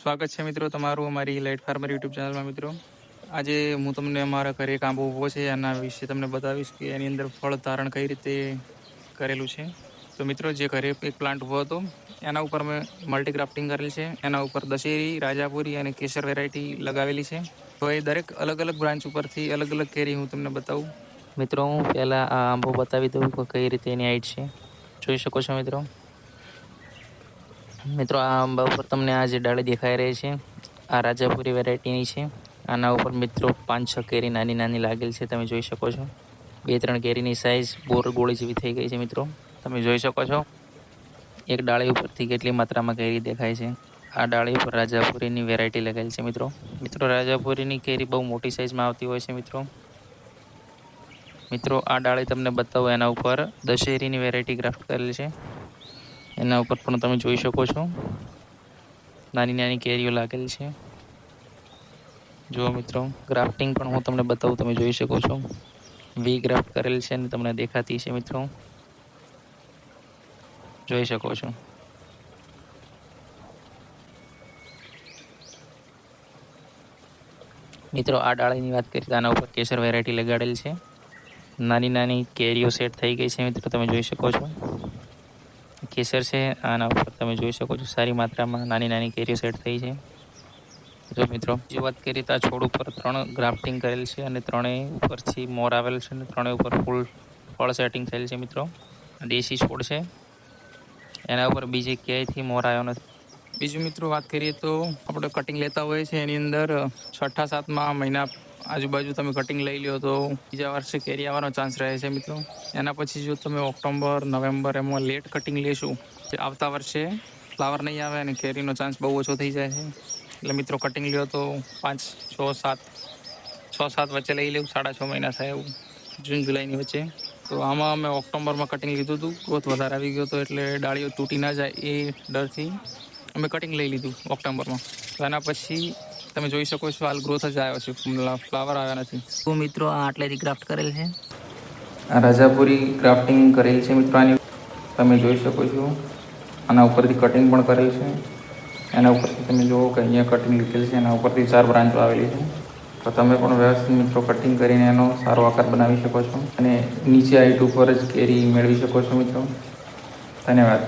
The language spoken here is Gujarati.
સ્વાગત છે મિત્રો તમારું અમારી લાઇટ ફાર્મર યુટ્યુબ ચેનલમાં મિત્રો. આજે હું તમને અમારા ઘરે એક આંબો ઊભો છે, એના વિશે તમને બતાવીશ કે એની અંદર ફળ ધારણ કઈ રીતે કરેલું છે. તો મિત્રો, જે ઘરે એક પ્લાન્ટ ઊભો હતો, એના ઉપર મેં મલ્ટીક્રાફ્ટિંગ કરેલ છે. એના ઉપર દશેરી, રાજાપુરી અને કેસર વેરાયટી લગાવેલી છે. તો એ દરેક અલગ અલગ બ્રાન્ચ ઉપરથી અલગ અલગ કેરી હું તમને બતાવું. મિત્રો, હું પહેલાં આ આંબો બતાવી દઉં કે કઈ રીતે એની હાઈટ છે. જોઈ શકો છો મિત્રો? મિત્રો, આ આંબા ઉપર તમને આ જે ડાળી દેખાઈ રહી છે, આ રાજાપુરી વેરાયટીની છે. આના ઉપર મિત્રો પાંચ છ કેરી નાની નાની લાગેલ છે, તમે જોઈ શકો છો. બે ત્રણ કેરીની સાઇઝ બોર ગોળી જેવી થઈ ગઈ છે, મિત્રો. તમે જોઈ શકો છો. એક ડાળી ઉપરથી કેટલી માત્રામાં કેરી દેખાય છે. આ ડાળી ઉપર રાજાપુરીની વેરાયટી લગાવેલી છે, મિત્રો. મિત્રો, રાજાપુરીની કેરી બહુ મોટી સાઇઝમાં આવતી હોય છે, મિત્રો. મિત્રો, આ ડાળી તમને બતાવો, એના ઉપર દશેરીની વેરાયટી ગ્રાફ્ટ કરેલી છે. એના ઉપર પણ તમે જોઈ શકો છો. નાની નાની કેરીઓ લાગેલી છે. જુઓ મિત્રો ગ્રાફ્ટિંગ પણ હું તમને બતાવું, તમે જોઈ શકો છો. વી ગ્રાફ્ટ કરેલ છે અને તમને દેખાતી છે મિત્રો. જોઈ શકો છો. મિત્રો, આ ડાળીની વાત કરીએ તો આના ઉપર કેસર વેરાયટી લગાડેલ છે. નાની નાની કેરીઓ સેટ થઈ ગઈ છે મિત્રો, તમે જોઈ શકો છો. કેસર છે, આના ઉપર તમે જોઈ શકો છો સારી માત્રામાં નાની નાની કેરીઓ સેટ થઈ છે. જો મિત્રો, જે વાત કરીએ તો આ છોડ ઉપર ત્રણ ગ્રાફ્ટિંગ કરેલ છે અને ત્રણેય ઉપરથી મોર આવેલ છે અને ત્રણેય ઉપર ફૂલ ફળ સેટિંગ થયેલ છે મિત્રો. દેશી છોડ છે. એના ઉપર બીજે ક્યાંયથી મોર આવ્યો નથી. બીજું મિત્રો વાત કરીએ તો આપણે કટિંગ લેતા હોઈએ છીએ એની અંદર છઠ્ઠા સાતમા મહિના આજુબાજુ તમે કટિંગ લઈ લ્યો તો બીજા વર્ષે કેરી આવવાનો ચાન્સ રહે છે મિત્રો. એના પછી જો તમે ઓક્ટોબર, નવેમ્બર એમાં લેટ કટિંગ લેશો આવતા વર્ષે ફ્લાવર નહીં આવે અને કેરીનો ચાન્સ બહુ ઓછો થઈ જાય છે. એટલે મિત્રો કટિંગ લ્યો તો પાંચ, છ, સાત છ, સાત વચ્ચે લઈ લેવું, સાડા છ મહિના થાય એવું, જૂન, જુલાઈની વચ્ચે. તો આમાં અમે ઓક્ટોબરમાં કટિંગ લીધું હતું ગ્રોથ વધારે આવી ગયો હતો એટલે ડાળીઓ તૂટી ના જાય એ ડરથી અમે કટિંગ લઈ લીધું ઓક્ટોબરમાં. તો એના પછી તમે જોઈ શકો છો હાલ ગ્રોથ જ આવ્યો છે. ફ્લાવર આવ્યા નથી. તો મિત્રો આ આટલેથી ક્રાફ્ટ કરેલ છે. આ રાજાપુરી ક્રાફ્ટિંગ કરેલ છે મિત્રો આની તમે જોઈ શકો છો. આના ઉપરથી કટિંગ પણ કરેલ છે. એના ઉપરથી તમે જુઓ કે અહીંયા કટિંગ લીધેલ છે એના ઉપરથી ચાર બ્રાન્ચો આવેલી છે. તો તમે પણ વ્યવસ્થિત મિત્રો કટિંગ કરીને એનો સારો આકાર બનાવી શકો છો. અને નીચે હાઈટ ઉપર જ કેરી મેળવી શકો છો મિત્રો. ધન્યવાદ.